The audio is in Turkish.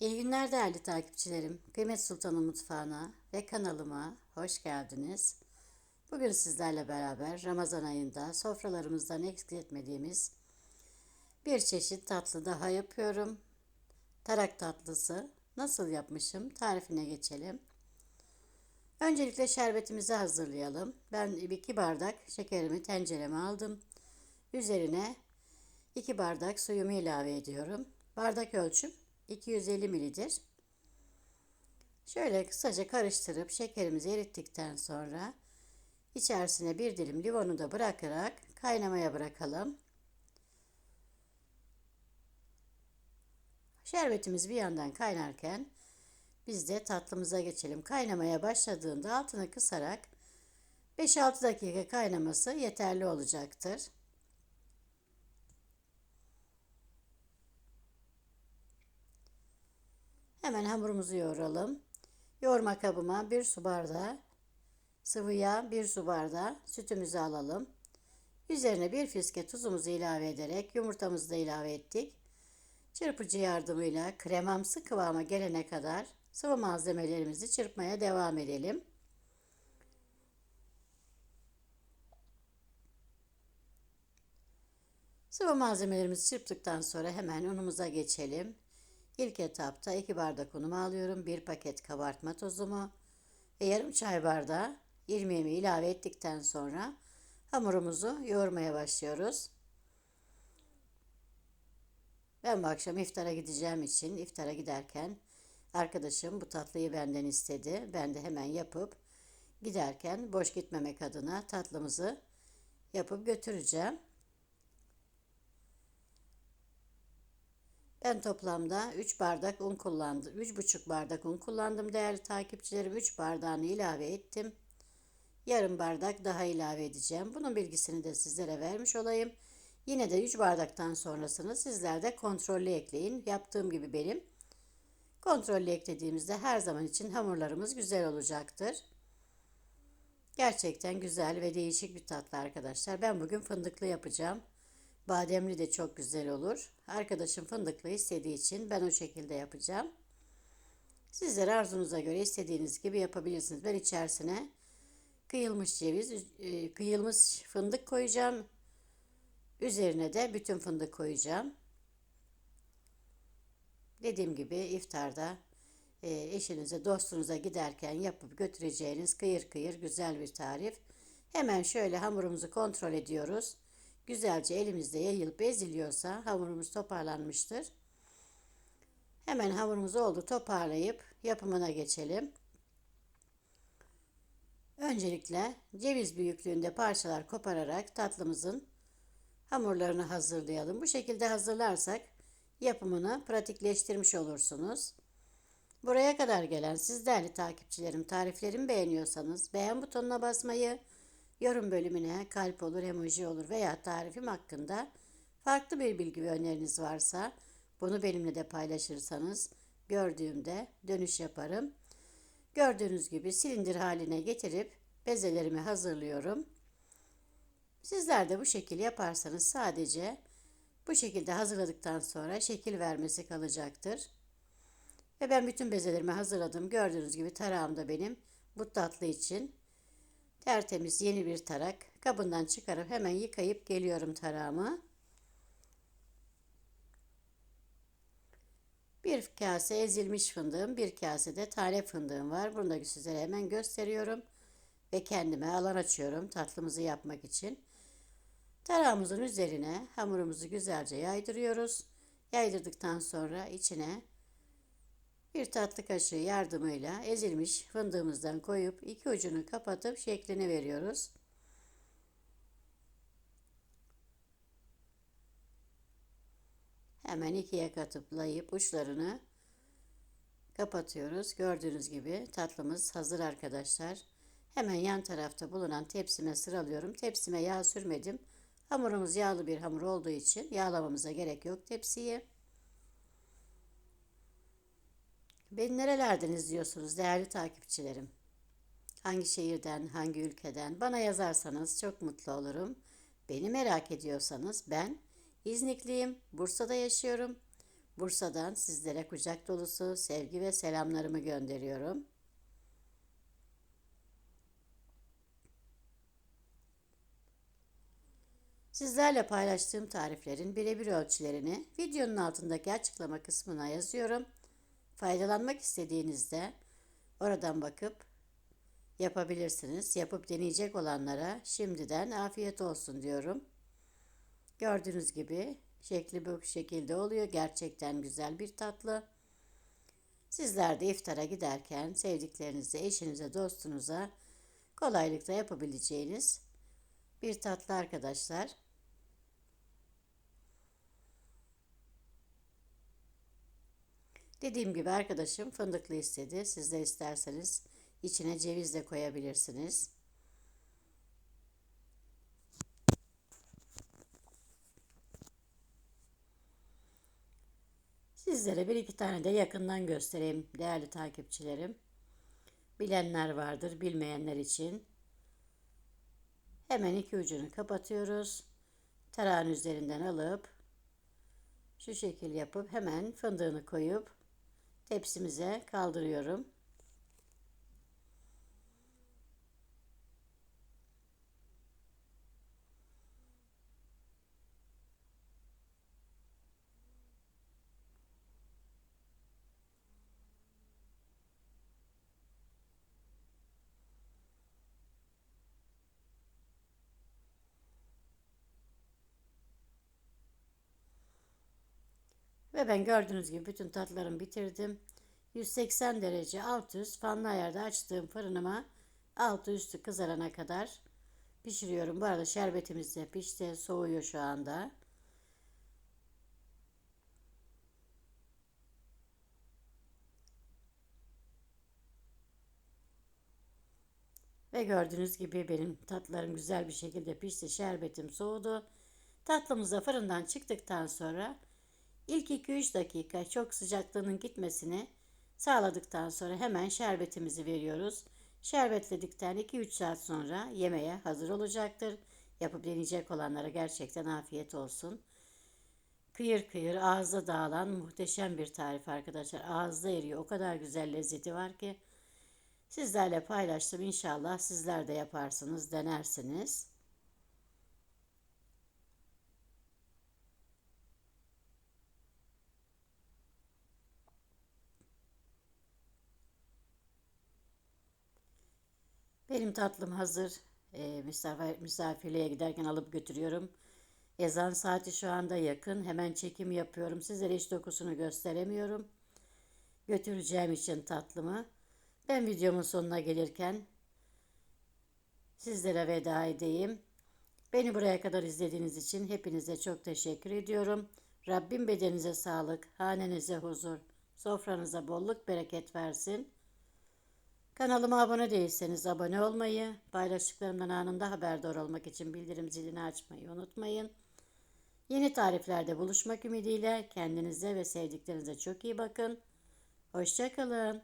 İyi günler değerli takipçilerim. Kıymet Sultan'ın mutfağına ve kanalıma hoş geldiniz. Bugün sizlerle beraber Ramazan ayında sofralarımızdan eksik etmediğimiz bir çeşit tatlı daha yapıyorum. Tarak tatlısı. Nasıl yapmışım? Tarifine geçelim. Öncelikle şerbetimizi hazırlayalım. Ben iki bardak şekerimi tencereme aldım. Üzerine iki bardak suyumu ilave ediyorum. Bardak ölçüm 250 mlidir. Şöyle kısaca karıştırıp şekerimizi erittikten sonra içerisine bir dilim limonu da bırakarak kaynamaya bırakalım. Şerbetimiz bir yandan kaynarken biz de tatlımıza geçelim. Kaynamaya başladığında altını kısarak 5-6 dakika kaynaması yeterli olacaktır. Hemen hamurumuzu yoğuralım. Yoğurma kabıma bir su bardağı sıvı yağ, bir su bardağı sütümüzü alalım. Üzerine bir fiske tuzumuzu ilave ederek yumurtamızı da ilave ettik. Çırpıcı yardımıyla kremamsı kıvama gelene kadar sıvı malzemelerimizi çırpmaya devam edelim. Sıvı malzemelerimizi çırptıktan sonra hemen unumuza geçelim. İlk etapta 2 bardak unumu alıyorum. 1 paket kabartma tozumu ve yarım çay bardağı irmiğimi ilave ettikten sonra hamurumuzu yoğurmaya başlıyoruz. Ben bu akşam iftara gideceğim için iftara giderken arkadaşım bu tatlıyı benden istedi. Ben de hemen yapıp giderken boş gitmemek adına tatlımızı yapıp götüreceğim. Ben toplamda 3 bardak un kullandım. 3,5 bardak un kullandım değerli takipçilerim. 3 bardağını ilave ettim. Yarım bardak daha ilave edeceğim. Bunun bilgisini de sizlere vermiş olayım. Yine de 3 bardaktan sonrasını sizler de kontrollü ekleyin. Yaptığım gibi benim. Kontrollü eklediğimizde her zaman için hamurlarımız güzel olacaktır. Gerçekten güzel ve değişik bir tatlı arkadaşlar. Ben bugün fındıklı yapacağım. Bademli de çok güzel olur. Arkadaşım fındıklı istediği için ben o şekilde yapacağım. Sizler arzunuza göre istediğiniz gibi yapabilirsiniz. Ben içerisine kıyılmış ceviz, e, kıyılmış fındık koyacağım. Üzerine de bütün fındık koyacağım. Dediğim gibi iftarda e, eşinize, dostunuza giderken yapıp götüreceğiniz kıyır kıyır güzel bir tarif. Hemen şöyle hamurumuzu kontrol ediyoruz güzelce elimizde yayılıp eziliyorsa hamurumuz toparlanmıştır. Hemen hamurumuz oldu toparlayıp yapımına geçelim. Öncelikle ceviz büyüklüğünde parçalar kopararak tatlımızın hamurlarını hazırlayalım. Bu şekilde hazırlarsak yapımını pratikleştirmiş olursunuz. Buraya kadar gelen siz değerli takipçilerim tariflerimi beğeniyorsanız beğen butonuna basmayı, Yorum bölümüne kalp olur, emoji olur veya tarifim hakkında farklı bir bilgi ve öneriniz varsa bunu benimle de paylaşırsanız gördüğümde dönüş yaparım. Gördüğünüz gibi silindir haline getirip bezelerimi hazırlıyorum. Sizler de bu şekilde yaparsanız sadece bu şekilde hazırladıktan sonra şekil vermesi kalacaktır. Ve ben bütün bezelerimi hazırladım. Gördüğünüz gibi tarağım da benim bu tatlı için Tertemiz yeni bir tarak. Kabından çıkarıp hemen yıkayıp geliyorum tarağımı. Bir kase ezilmiş fındığım, bir kase de tane fındığım var. Bunu da sizlere hemen gösteriyorum. Ve kendime alan açıyorum tatlımızı yapmak için. Tarağımızın üzerine hamurumuzu güzelce yaydırıyoruz. Yaydırdıktan sonra içine bir tatlı kaşığı yardımıyla ezilmiş fındığımızdan koyup iki ucunu kapatıp şeklini veriyoruz. Hemen ikiye katıplayıp uçlarını kapatıyoruz. Gördüğünüz gibi tatlımız hazır arkadaşlar. Hemen yan tarafta bulunan tepsime sıralıyorum. Tepsime yağ sürmedim. Hamurumuz yağlı bir hamur olduğu için yağlamamıza gerek yok tepsiyi. Beni nerelerden izliyorsunuz değerli takipçilerim? Hangi şehirden, hangi ülkeden bana yazarsanız çok mutlu olurum. Beni merak ediyorsanız ben İznikliyim, Bursa'da yaşıyorum. Bursa'dan sizlere kucak dolusu sevgi ve selamlarımı gönderiyorum. Sizlerle paylaştığım tariflerin birebir ölçülerini videonun altındaki açıklama kısmına yazıyorum. Faydalanmak istediğinizde oradan bakıp yapabilirsiniz. Yapıp deneyecek olanlara şimdiden afiyet olsun diyorum. Gördüğünüz gibi şekli bu şekilde oluyor. Gerçekten güzel bir tatlı. Sizler de iftara giderken sevdiklerinize, eşinize, dostunuza kolaylıkla yapabileceğiniz bir tatlı arkadaşlar. Dediğim gibi arkadaşım fındıklı istedi. Siz de isterseniz içine ceviz de koyabilirsiniz. Sizlere bir iki tane de yakından göstereyim değerli takipçilerim. Bilenler vardır, bilmeyenler için. Hemen iki ucunu kapatıyoruz. Tarağın üzerinden alıp şu şekil yapıp hemen fındığını koyup tepsimize kaldırıyorum. Ve ben gördüğünüz gibi bütün tatlarımı bitirdim. 180 derece alt üst fanlı ayarda açtığım fırınıma altı üstü kızarana kadar pişiriyorum. Bu arada şerbetimiz de pişti. Soğuyor şu anda. Ve gördüğünüz gibi benim tatlarım güzel bir şekilde pişti. Şerbetim soğudu. Tatlımız da fırından çıktıktan sonra İlk 2-3 dakika çok sıcaklığının gitmesini sağladıktan sonra hemen şerbetimizi veriyoruz. Şerbetledikten 2-3 saat sonra yemeğe hazır olacaktır. Yapıp deneyecek olanlara gerçekten afiyet olsun. Kıyır kıyır ağızda dağılan muhteşem bir tarif arkadaşlar. Ağızda eriyor. O kadar güzel lezzeti var ki sizlerle paylaştım. İnşallah sizler de yaparsınız, denersiniz. Benim tatlım hazır. E, misafir, misafirliğe giderken alıp götürüyorum. Ezan saati şu anda yakın. Hemen çekim yapıyorum. Sizlere hiç dokusunu gösteremiyorum. Götüreceğim için tatlımı. Ben videomun sonuna gelirken sizlere veda edeyim. Beni buraya kadar izlediğiniz için hepinize çok teşekkür ediyorum. Rabbim bedeninize sağlık, hanenize huzur, sofranıza bolluk bereket versin. Kanalıma abone değilseniz abone olmayı, paylaştıklarımdan anında haberdar olmak için bildirim zilini açmayı unutmayın. Yeni tariflerde buluşmak ümidiyle kendinize ve sevdiklerinize çok iyi bakın. Hoşçakalın.